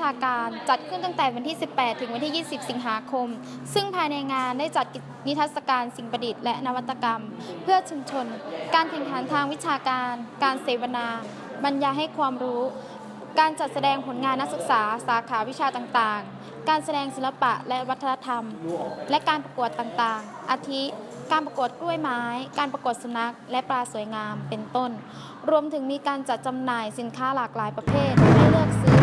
ชาการจัดขึ้นตั้งแต่วันที่ 18 ถึงวันที่ 20 สิงหาคม ซึ่งภายในงานได้จัดนิทรรศการสิ่งประดิษฐ์และนวัตกรรม เพื่อชุมชน การแข่งขันทางวิชาการ การเสวนา บรรยายให้ความรู้ การจัดแสดงผลงานนักศึกษาสาขาวิชาต่างๆ การแสดงศิลปะและวัฒนธรรม และการประกวดต่างๆ อาทิการประกวดกล้วยไม้ การประกวดสุนัข และปลาสวยงาม เป็นต้น รวมถึงมีการจัดจำหน่ายสินค้าหลากหลายประเภทให้เลือกซื้อ